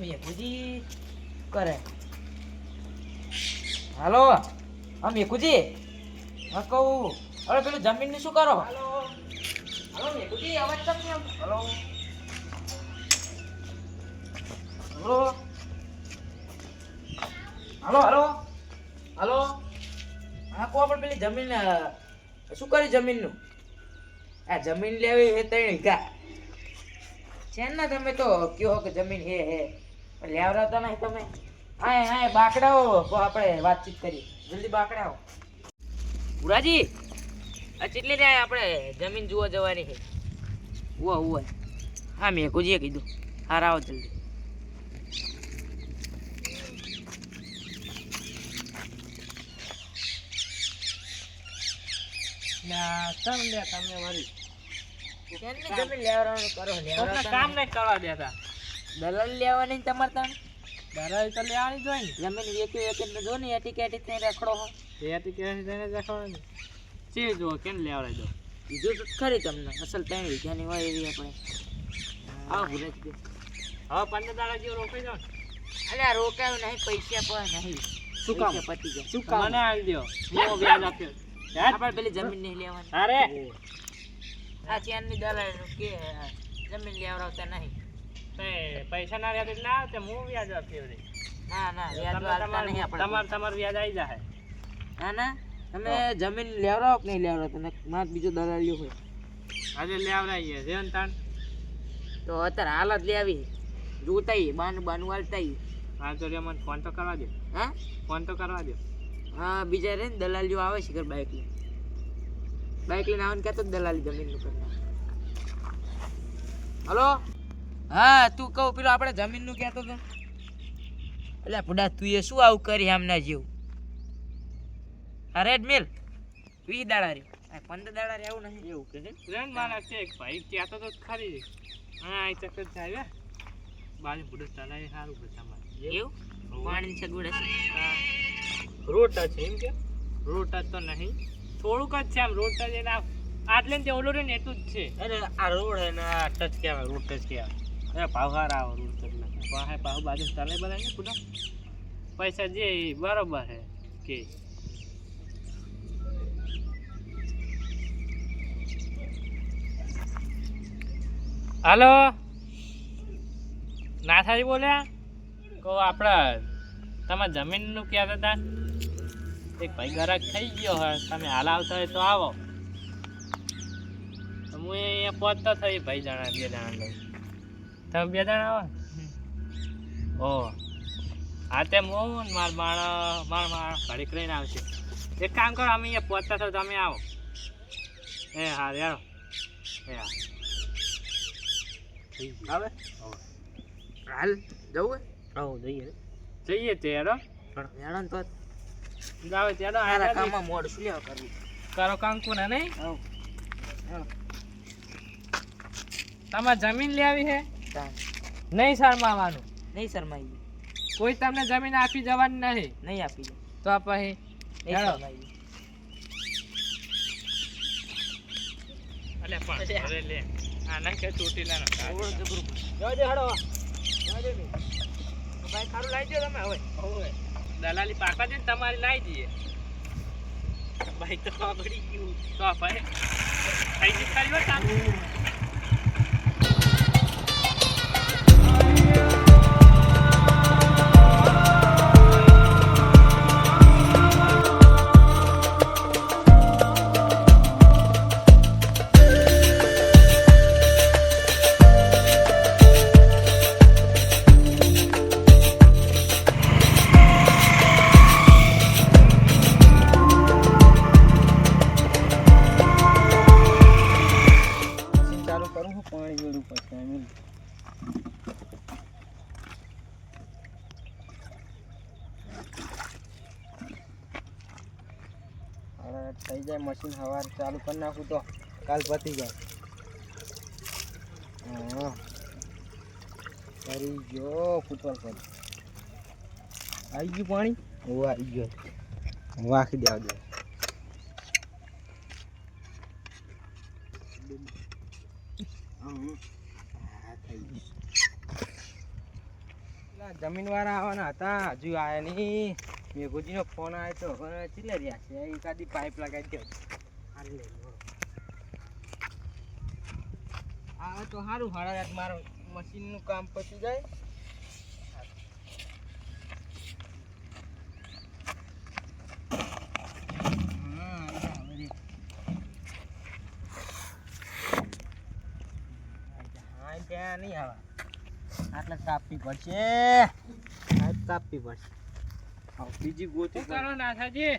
મેઘુજી કરે. હાલો હા મેઘુજી હા કહું. હવે પેલું જમીનનું શું કરો? હાલો. હાલો મેઘુજી અવાજ તમને? હાલો. હાલો. હાલો હાલો. હાલો. હા કહો પણ પેલી જમીન શું કરી જમીનનું? આ જમીન લેવી એ ત્રણ વીઘા છે ને તમે તો કયો કે જમીન હે હે? લેવડાવતા નહીં તમે? આય હાય બાકડાઓ. આપણે વાતચીત કરી જલ્દી બાકડાઓ. પુરાજી આ ચેટલી રે આપણે જમીન જોવા જવાની છે? ઉવા ઉવા. હા, મેં કુજીએ કીધું. હાર આવો જલ્દી. ના તમે વળી કેમની જમીન લેવડાવવાનું કરો કોકને લેવડાવતા કામ નહીં. નહીં કરવા દેતા. દલાલ લેવાની તમારે તાણ? દલાલ તો લેવાની જોઈએ ને. જમીન એક જો ને એટી કેટી થઈને રખડો હો. તે હતી કે તેને ને? ચી જુઓ કેમ લેવડાવી દો. બીજું તો ખરી તમને. અસલ ત્રણ વીઘાની હોય એવી આપણે. હા ભૂલે જ હવે પંદર દાડા જેવું રોકાઈ જાઓ અરે આ રોકાયું નહીં પૈસા પણ નહીં. શું કામ? પતી ગયા. શું કામ? મને આવી દો હું વ્યાજ આપ્યો. આપણે પેલી જમીન નહીં લેવાની. અરે! આ ચેનની દલાલ કે જમીન લેવડાવતા નહીં. પૈસા ના વ્યાજ ના આવે હું વ્યાજ આપી ના ના વ્યાજ વાળતા નહીં તમાર આપણે. તમાર તમાર વ્યાજ આવી જાય ના ના તમે જમીન લેવડાવો કે નહીં લેવડાવો તમે માર બીજો દલાલીઓ હોય. આજે લેવડાવીએ છે ને તાણ? તો અત્યારે હાલ જ લેવી જોતાઈ બાનું બાનું હાલતાઈ. હા તો મને ફોન તો કરવા દે. હા? ફોન તો કરવા દે. હા બીજા રે દલાલીઓ આવે છે ઘર બાઈકની. બાઇક લઈને આવે ને કહેતો દલાલી જમીનનું કરી હલો હા તું કહું પેલો આપણે જમીનનું કહેતો હતો એટલે પુડા તું એ શું આવું કરી આમના જેવું અરે મિલ વીસ દાડા રે પંદર દાડા રે આવું નહીં એવું કે છે રેન મારા છે એક ભાઈ કહેતો તો ખરી હા આ ચક્કર થાય બાજુ બુડો ચલાય સારું બધા મારે એવું પાણી છે હશે રોટ છે એમ કે રોટ તો નહીં થોડુંક જ છે આમ રોડ ટચ એના આટલે ને ઓલો રહ્યું ને એટલું જ છે. અરે આ રોડ હે ને આ ટચ કહેવાય રોડ જ કહેવાય. અરે ભાવ હારા આવો રોડ ટચ ના. પાસે ભાવ બાજુ ચાલે બધા ને પૂરા પૈસા જે બરોબર હે કે. હાલો? નાથાજી બોલ્યા? કહો આપણા તમે જમીનનું કહેતા હતા? એક ભાઈ ગરાક થઈ ગયો હોય. તમે હાલ આવતા હોય તો આવો. હું અહીંયા પહોંચતો થઈ ભાઈ જણા બે જણા લઈ તમે બે જણા આવો ઓ હા તે હું માર માણ માર માણ ઘડીક લઈને આવશે. એક કામ કરો અમે અહીંયા પહોંચતા થયો તમે આવો. એ હા યાર એ હા. આવે? હાલ જવું આવો જઈએ. જઈએ તે હેડો. તો. જાવે ત્યારે તારા કામમાં મોડ શું લેવા કરવું? કરો કાંકુ ને નહીં? તમારે જમીન લેવી છે નહીં શરમાવાનું. નહીં શરમાઈ કોઈ તમને જમીન આપી જવાની નહીં. નહીં આપી તો પછી અલે પણ અરે લે. કે ચોટીલા હડો. ભાઈ ખારું લાવી દો તમે હવે. હવે. દલાલી પાકા છે ને તમારે લાવી દઈએ. ભાઈ તો પડી ગયું. તો ભાઈ થઈ ગઈ ખરી કરી નાખું તો. કાલ પતી જાય. હા. કરી ગયો ફૂટબોલ પર. આવી ગયું પાણી? હું આવી ગયો. હું આખી દે ગયું. જમીન વાળા આવવાના હતા. હજુ આયા નહીં. મેઘુજીનો ફોન આવ્યો તો. ચીલે રહ્યા છે. એકાદી પાઇપ લગાવી દો. હારી આવે તો સારું હાડા રાત મારો મશીનનું કામ પતી જાય. ત્યાં નહીં આવે. આટલે કાપવી પડશે. આ કાપવી પડશે. હવે બીજી ગોતી કરો નાથાજી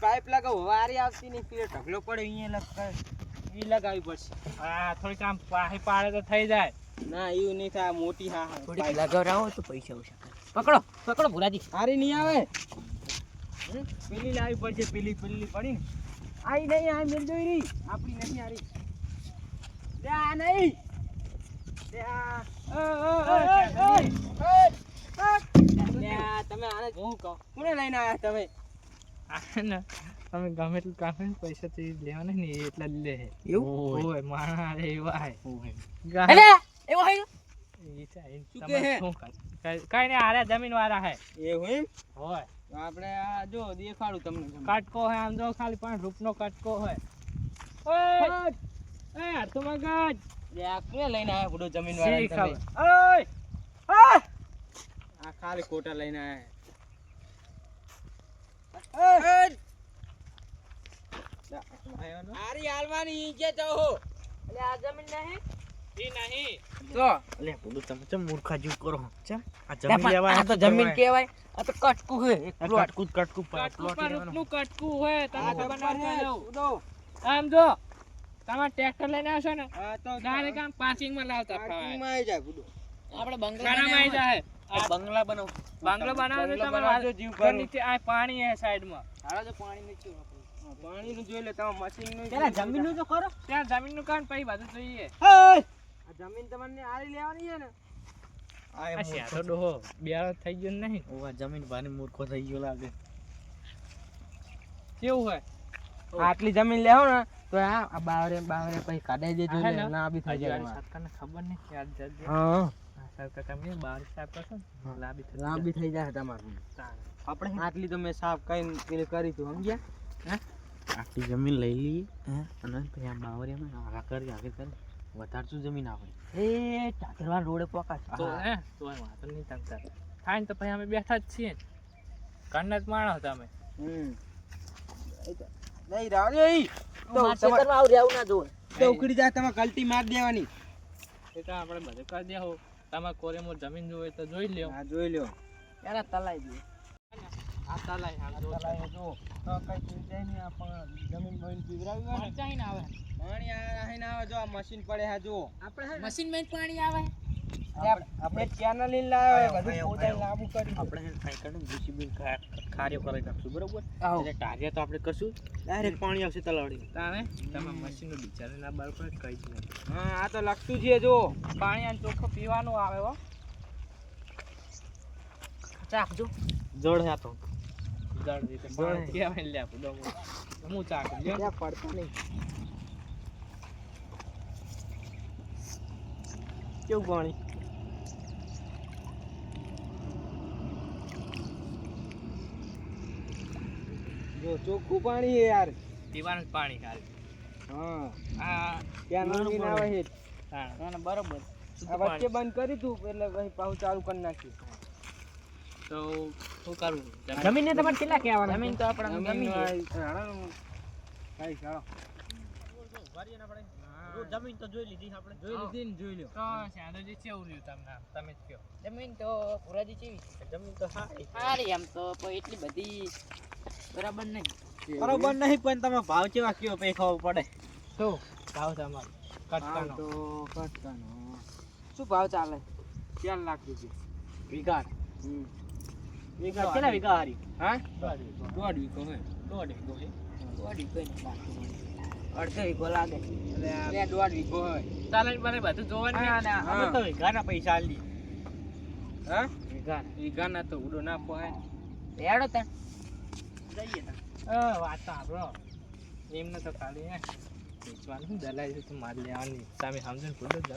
પાઇપ લગાવો વારી આવતી નહીં પીએ ઢગલો પડે અહીંયા લગ ઈ લગાવી પડશે. હા થોડી કામ પાહી પાડે તો થઈ જાય. ના એવું નહીં થાય મોટી હા હા. થોડીક લગાવરાવો તો પૈસા ઓછા પકડો પકડો ભુરાજી હારી નહીં આવે? પેલી લાવી પડશે પેલી પેલી પડી. ને આઈ નહીં આ મેલ જોઈ રહી. આપણી નથી હારી. લે આ નહીં. લે આ. તમે આને હું કહો? કોને લઈને આવ્યા તમે? તમે ગમે એટલું કામ પૈસા તો લેવાના ને એટલા જ લે. એવું? હોય માણા અરે એવા હે. અલે એવો હોય ઈ છે, ઈ શું તમારે કહે? શું કરે? કઈ- નઈ નહીં આરે જમીન વાળા હે. એવું એમ? હોય આપણે આ જો દેખાડું તમને કાટકો હે આમ જો ખાલી પાંચ રૂપનો કટકો હોય ઓય! એ મગજ લઈને આયા બુડો જમીન વાળા ઓય! આ ખાલી કોટા લઈને આયા હારી હાલવાની કે જાઓ અલે આ જમીન નહીં? ઈ નહીં. તો લે બુડો તમે ચમ મૂર્ખા જેવું કરો. ચમ આ લે પણ આ તો જમીન કેવાય આ તો કટકું છે એક પ્લોટ કટકું કટકું કટકું પર રૂપનું તમે ખબર ના પડે. આમ જો તમે ટ્રેક્ટર લઈને આવશો ને તો ડાયરેક્ટ આમ પાર્કિંગમાં લાવતા ફાવે પાર્કિંગમાં આવી જાય બુડો આપણે ઘણામાં આવી જાય આ બંગલા બનાવ બંગલો બનાવો તો બંગલો તમારે જીવ નીચે આ પાણી હે સાઈડમાં. હાલો તો પાણી નીચે પાણીનું જોઈ લે તમે મશીનનું પેલા જમીનનું તો ખરો. ત્યાં જમીનનું કામ પછી બધું જોઈએ. આ જમીન તમને આરી લેવાની છે ને. આ શેઠો ડોહો બિયારો થઈ ગયો નહીં? ઓવા જમીન ભાની મૂર્ખો થઈ ગયો લાગે. કેવું હોય? આટલી જમીન લેવો ને તો આ બાવરે બાવરે પછી કાઢાઈ દેજો ને ને, બી થઈ જાય સરકારને ખબર નહીં કે આ જજ- હા. લાંબી થઈ થઈ જાય તમારું. આપણે આટલી તો મેં સાફ કઈ પેલી કરી તું સમજ્યા? આટલી જમીન લઈ લઈએ અને પછી આ બાવરિયામાં આગળ કરી આગળ કરે. વધારશું જમીન આપણે. એ ટાટરવાન રોડે પોકા તો હે તો વાંધો નહીં તમ થાય ને તો પછી અમે બેઠા જ છીએ. ઘરના જ માણસ તમે હમ. નહીં રાવ ઈ. તો મારા તમારે- આવું રહેવું ના જોવે. તો ઉકડી જાય તમે ગલતી માર દેવાની. એ તો આપણે બધું કરી દેવું તમારે કોરેમોર જમીન જોઈએ તો જોઈ લ્યો. હા જોઈ લ્યો. એના તલાઈ દે. આ તલાઈ આમ જો. તો કઈ નહીં આ પણ જમીન બમીન પીવરાવી હોય ને. પંચાઈ ના આવે. પાણી આ ના આવે જો આ મશીન પડે હા જો. આપણે મશીનમાં પાણી આવે. આપણે ચેનલ લઈને લાવ્યો બધું પોતાને લાંબુ કરી આપણે કઈ જીસીબી કાર્ય કરી નાખશું બરોબર? એટલે ટાર્ગેટ તો આપણે કરશું. ડાયરેક્ટ પાણી આવશે તલાવડી. તારે તમે મશીનનું બિચારે ના બાર પર કઈ જ નહીં. હા આ તો લાગતું છે જો. પાણી અને ચોખ્ખું પીવાનું આવે હો. રાખજો જળ હે હું ચાક પડતા નહીં? કેવું પાણી? જો ચોખ્ખું પાણી છે યાર. પીવાનું પાણી ખાલી હા. આ ત્યાં નળની ના આવે છે. હા ના ના બરોબર વચ્ચે બંધ કરી તું એટલે પછી પાછું ચાલુ કરી નાખ્યું. તો શું કરવું? જમીન. ને તમારે કેટલા કહેવાના જમીન તો આપણે જમીન કાંઈ ચાલો. જમીન તો જોઈ લીધી આપણે. જોઈ લીધી ને જોઈ લ્યો. તો શાંતિજી કેવું તમને તમે જ કહો. જમીન તો પુરાજી કેવી જમીન તો સારી સારી એમ તો પણ એટલી બધી બરાબર નહીં. બરાબર નહીં પણ તમે ભાવ કેવા કયો પે પડે? શું? ભાવ તમારો. ભાવ કટકાનો તો કટકાનો. શું ભાવ ચાલે? ચાર લાખ રૂપિયા. વીઘા હમ. વીઘા કેટલા વીઘા હારી? હા? દોઢ વીઘો દોઢ વીઘો હે દોઢ વીઘો. અડધો વીઘો લાગે. એટલે દોઢ વીઘો હોય. ચાલે મને બધું જોવાનું ના, ના, અમે તો વીઘાના પૈસા આલી હા? વીઘા વીઘાના તો ઉડો ના પોહાય હેડો તને જઈએ હા વાત તો સાંભળો. એમને તો ખાલી હે. વેચવાનું દલાઈ છે તો મારે લેવાની. સામે પૂરો તો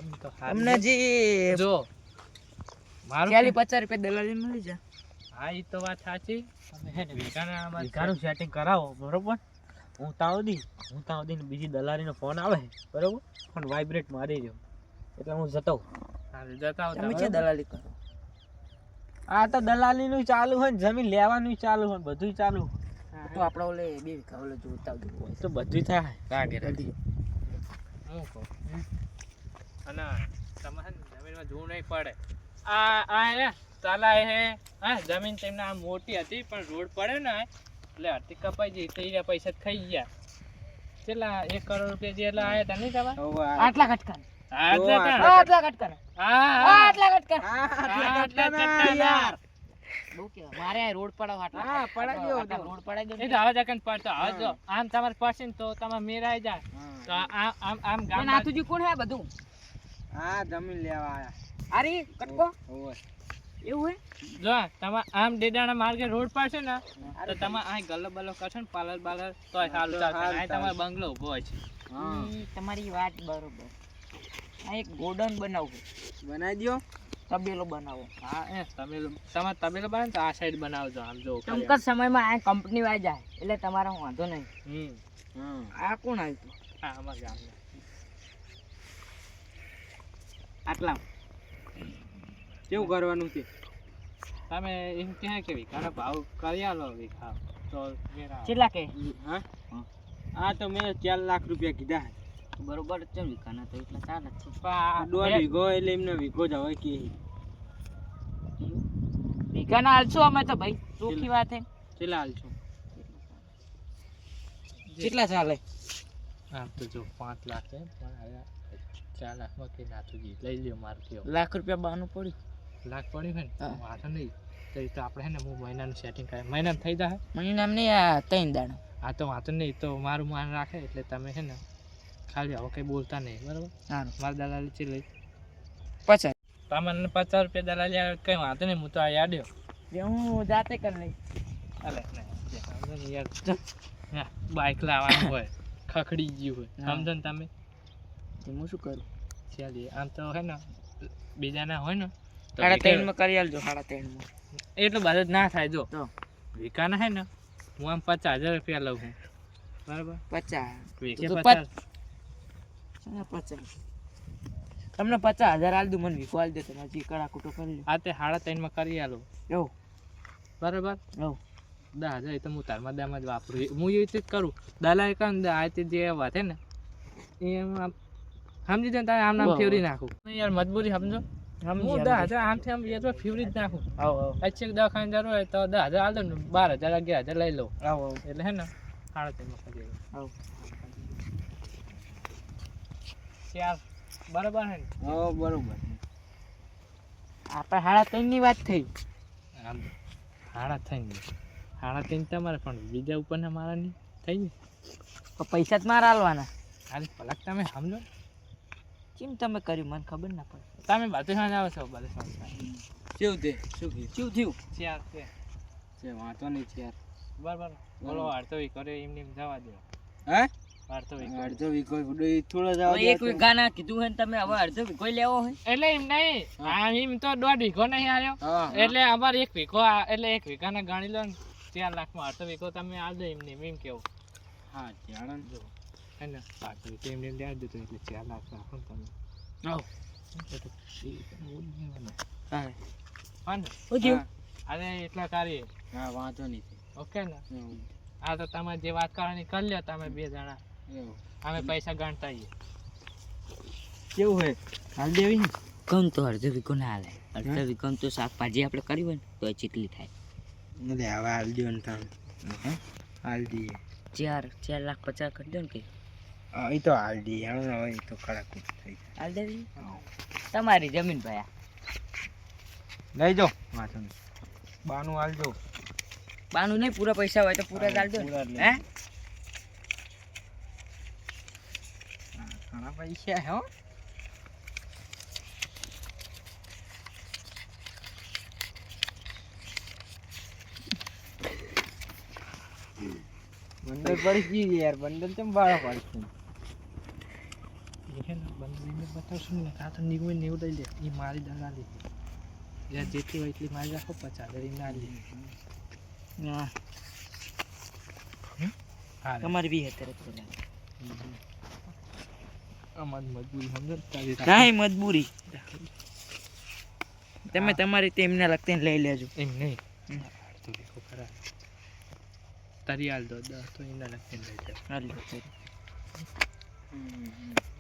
જે જો મારું પચાસ રૂપિયા દલાલી મળી જાય. હા એ તો વાત સાચી. તમે હે ને વીઘાના સેટિંગ કરાવો બરોબર? હું તાવ દી હું તાવ દઈને બીજી દલાલીનો ફોન આવે બરોબર? પણ વાઇબ્રેટ મારી રહ્યો. એટલે હું જતો જતા તમે. છે દલાલી કરો? આ તો દલાલીનું ચાલુ હોય ને જમીન લેવાનું ચાલુ હોય ને બધું ચાલુ તો આપણે ઓલે બે વીઘા ઓલે જોતા હોય. તો બધું થાય. લાગે રડી. હું કહું? અને તમે હે ને જમીનમાં જોવું નહીં પડે. આ આ હે હે. હા જમીન તેમના આ મોટી હતી પણ રોડ પડે ને એટલે અડધી કપાઈ જઈ તો એ પૈસા ખાઈ ગયા. કેટલા એક કરોડ રૂપિયા જેટલા આયા હતા નહીં તમારે આટલા કટકા હા તો એટલે આટલા- આટલા કટકા હા હા. આટલા કટકા આટલા કટકા યાર મારે આ રોડ પડાવ આટલા હા, રોડ પડાઈ દો એ તો હવે જકન પડતો જો આમ તમારે પડશે ને તો તમે મેરાઈ જાય તો આમ આમ આમ ગામ કોણ હે બધું? હા જમીન લેવા આયા. અરે કટકો. ઓય એવું જો તમે આમ ડેડાના માર્ગે રોડ પડશે ને તો તમે આ ગલ્લો બલ્લો કરશો ને પાર્લર બાર્લર તો સારું ચાલશે આ તમારો બંગલો ઊભો છે. તમારી વાત બરોબર. આ એક ગોડાઉન બનાવવું બનાવી દો તબેલો બનાવો. હા એ તબેલો તમારે તબેલો બનાવે તો આ સાઈડ બનાવજો આમ જો ટૂંક જ સમયમાં આ કંપની વાય જાય એટલે તમારો વાંધો નહીં. હમ. આ કોણ આવ્યું હા અમારા ગામના. આટલા. કેવું કરવાનું છે તમે એમ કહે કે વિકાના ભાવ કરી આલો વીઘા તો કેટલા કે? હા? આ તો મેં ચાર લાખ રૂપિયા કીધા બરોબર છે વિકાના તો એટલા ચાલે જ છે. પણ આ દોઢ વીઘો એટલે એમને વીઘો જ હોય કે વિકાના હાલશો અમે તો ભાઈ ચોખ્ખી વાત હે. કેટલા હાલશું? કેટલા ચાલે? આમ તો જો પાંચ લાખ છે પણ હવે ચાર લાખમાં કે નાથું જી લઈ લ્યો મારું લાખ રૂપિયા બાનું પડ્યું. લાખ પડી હોય ને વાંધો નહીં તો એ તો આપણે હે ને હું મહિનાનું સેટિંગ કરે મહિના થઈ જાય મહિનામાં નહીં આ ત્રણ દાણા. આ તો વાંધો નહીં તો મારું માન રાખે એટલે તમે છે ને ખાલી હવે કંઈ બોલતા નહીં. બરાબર? સારું. મારી દલાલી છે લઈ. પચાસ. તમને પચાસ રૂપિયા દલાલી આવે કંઈ વાંધો નહીં હું તો આ જે હું જાતે કરી લઈશ. અરે યાર હા, બાઇક લાવવાનું હોય ખખડી ગયું હોય. સમજો ને તમે? હું શું કરું? ચાલીએ. આમ તો હે ને બીજાના હોય ને સાડા ત્રણ ત્રણમાં કરી આલજો સાડા ત્રણમાં. એટલું બધું જ ના થાય જો. વિકાના હે ને હું આમ પચાસ હજાર રૂપિયા લઉં છું. બરાબર? પચાસ. પચાસ. તમને પચાસ હજાર આલ દઉં મને વીકો આલ દે તમે હજી કડા કૂટો કરી આ તે સાડા ત્રણમાં કરી આલો. એવું બરાબર? એવું દસ હજાર એ તો હું તારમાં દામાં જ વાપરું. હું એવી રીતે જ કરું. દલાલ ને આ તે જે વાત હે ને એમ સમજી જાય તારે આમ નામ ફેવરી નાખું. યાર મજબૂરી સમજી, હું. દસ હજાર આમથી આમ તો ફેવરી જ નાખું. આવો દવાખાને જરૂર હોય તો દસ હજાર આલ ને બાર હજાર અગિયાર હજાર લઈ લઉં. એટલે હે ને સાડા ચાર બરાબર હે ને? હા બરોબર. આપણે સાડા ત્રણની વાત થઈ. થઈ ને. હાડા ત્રણ તમારે પણ બીજા ઉપરના મારા ની થઈ ને. પૈસા જ મારે આલવાના ખાલી પલક તમે સમજો કેમ તમે કર્યું? મને ખબર ના પડે. તમે બાતે સમજ આવો છો બાતે સમજ કેવું તે શું થયું? શું થયું? ચાર છે. છે વાંધો નહીં છે યાર. બરાબર. બોલો વાર્તો વીઘો કરે એમને એમ જવા દો. હે? વાર્તો વીઘો વાર્તો વીઘો કોઈ થોડો જ હવે એક વીઘાના કીધું હોય ને તમે હવે અડધો વીઘો લેવો હોય. એટલે એમ નહીં આ એમ તો દોઢ વીઘો નહીં આવ્યો એટલે અમાર એક વીઘો આ- એટલે એક વીઘાના ગણી લો ને ચાર લાખમાં અડધો વીઘો તમે આલ દો એમને એમ કેવું. હા જાણન જો. હે ને વીઘો એમને એમ લેવા દીધો એટલે ચાર લાખ રાખો ને તમે આવો અરે એટલા કરીએ હા વાંધો નહીં ઓકે ને આ તો તમે જે વાત કરવાની કરી લ્યો તમે બે જણા અમે પૈસા ગણતા આવીએ કેવું હોય હાલ દેવી ને કમ તો અડધો વીઘો ના હાલે અડધો વીઘો તો શાકભાજી આપણે કરી હોય ને તો એ ચીટલી થાય એટલે હવે હાલ દો ને તમે હાલ દઈએ ચાર ચાર લાખ પચાસ કરી દો ને કે હા એ તો હાલ દઈએ હવે હવે એ તો કડક થઈ હાલ દેવી તમારી જમીન ભાઈ. લઈ જો વાંધો નહીં. બાનું હાલજો બાનું નહીં પૂરા પૈસા હોય તો પૂરા ચાલજો હે ઘણા પૈસા હે હો. બંદર પડી ગઈ યાર બંદર ચમ બાળા પડશે એ છે ને બંધ બતાવશું ને કાં તો નીકળી નેવું લઈ લે. એ મારી દલાલી જ્યાં જેટલી હોય એટલી મારી રાખો પચાસ હજાર ના લે. તમારી બી અત્યારે લે. મજબૂરી સમજો કાંઈ મજબૂરી? તમે તમારી રીતે એમને લગતી લઈ લેજો. એમ નહીં? તો દેખો ખરા. તારી હાલ દો દસ તો એના લગતી લઈ જાઓ હાલ લો તો. કાંઈ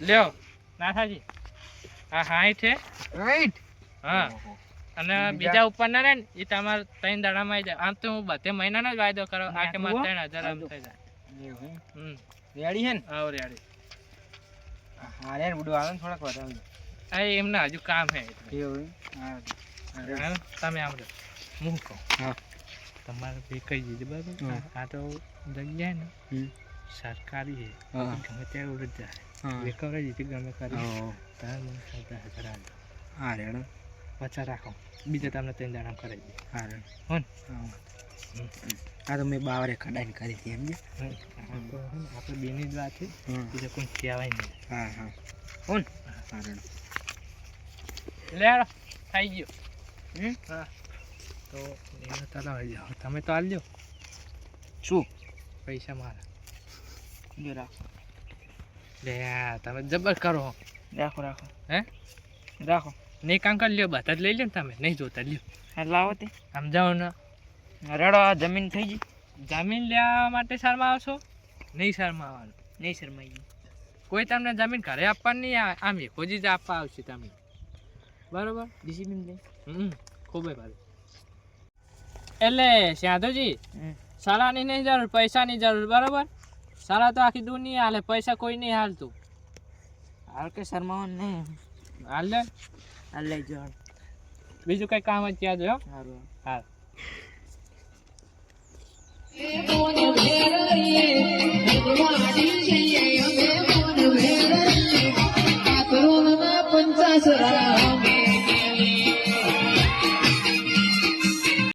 લ્યો નાથાજી છે. રાઈટ હા. અને બીજા ઉપર ના રે ને એ તમારે ત્રણ દાડામાં આવી જાય. આમ તો હું બધે મહિનાનો જ વાયદો કરો આ કે મારે ત્રણ હજાર આમ થઈ જાય. હમ. રેડી હે ને? હા રેડી. હા રે બુડો આવે ને થોડાક વધારે આ એમને હજુ કામ હે. એવું હા તમે આમ હું કહું. હા. તમારે કહી દીધું બરાબર. આ તો જગ્યા ને સરકારી છે. હા. ગમે ત્યારે ઉડત જાય. હા. વેકવરાઈ દીધી ગમે કરી હા. તારે મને સૌદા હજાર આલો. હા પચાસ રાખો. બીજા તમને ત્રણ દાડા કરાવી દે. હા રેડો હો ને? આ તો મેં બાવરે કડાઈને કરી હતી એમ આપણે બેની જ વાત છે. બીજા કોઈ કહેવાય નહીં. હા હા. કોણ હા રેડો લે થઈ ગયો. હા. તો એનો તલાવ જાઓ. તમે તો આલજો શું? પૈસા મારા. જો રાખો. લે તમે જબર કરો. રાખો રાખો. હે? રાખો. નહીં કામ કરી લ્યો બધા જ લઈ લ્યો ને તમે. નહીં જોતા લ્યો. હા લાવો તે. સમજાવો ને. રડો આ જમીન થઈ ગઈ. જમીન લેવા માટે શરમા આવશો નહીં શરમા આવવાનું નહીં શરમાઈ કોઈ તમને જમીન ઘરે આપવાની નહીં આવે આમ એક જ આપવા આવશે તમે બરોબર? ડિસિપ્લિન લઈ હમ ખૂબ ભાઈ એટલે સાધુજી શાળાની નહીં જરૂર પૈસાની જરૂર બરાબર? શાળા તો આખી દુનિયા હાલે પૈસા કોઈ નહીં હાલતું. હાલ કે શરમાવાનું નહીં હાલ લે. હાલ લઈ જો બીજું કઈ કામ જ ત્યાં જો. સારું. હાલ. પંચાસરા